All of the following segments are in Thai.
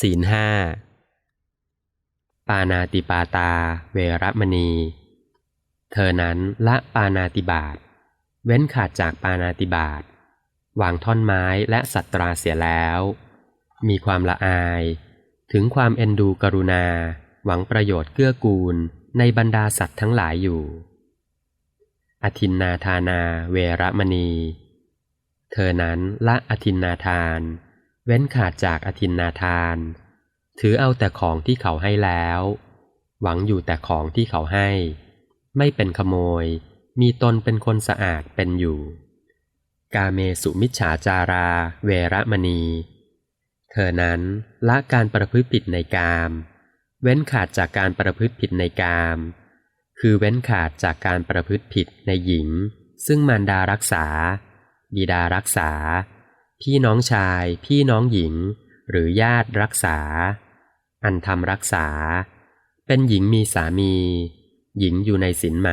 ศีลห้าปานาติปาตา เวรมณี เธอนั้นละปานาติบาตเว้นขาดจากปานาติบาตวางท่อนไม้และสัตราเสียแล้ว มีความละอาย ถึงความเอ็นดูกรุณา หวังประโยชน์เกื้อกูลในบรรดาสัตว์ทั้งหลายอยู่ อธินนาทานาเวรมณี เธอนั้นละอธินนาทาน เว้นขาดจากอธินนาทาน ถือเอาแต่ของที่เขาให้แล้ว หวังอยู่แต่ของที่เขาให้ ไม่เป็นขโมย มีตนเป็นคนสะอาดเป็นอยู่ กาเมสุมิจฉาจาราเวรมณี เธอนั้นละการประพฤติผิดในกาม เว้นขาดจากการประพฤติผิดในกาม คือเว้นขาดจากการประพฤติผิดในหญิง ซึ่งมารดารักษา บิดารักษา พี่น้องชาย พี่น้องหญิง หรือญาติรักษา อันทำรักษา เป็นหญิงมีสามี หญิงอยู่ในสินไหม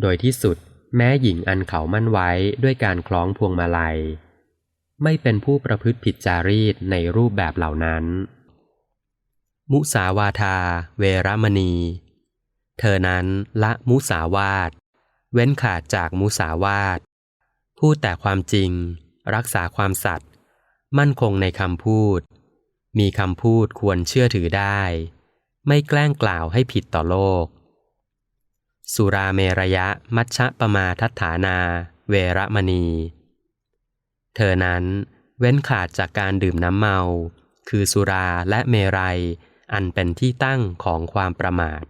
โดยที่สุดแม้หญิงอันเขามั่นไว้ด้วยการคล้องพวงมาลัย ไม่เป็นผู้ประพฤติผิดจารีตในรูปแบบเหล่านั้น มุสาวาทา เวรมณี เธอนั้นละมุสาวาท เว้นขาดจากมุสาวาท พูดแต่ความจริง รักษาความสัตย์มั่นคงในคำพูด มีคำพูดควรเชื่อถือได้ ไม่แกล้งกล่าวให้ผิดต่อโลก สุราเมรยะมัชฌะปมาทัฏฐานา เวรมณี เธอนั้นเว้นขาดจากการดื่มน้ำเมา คือสุราและเมรัย อันเป็นที่ตั้งของความประมาท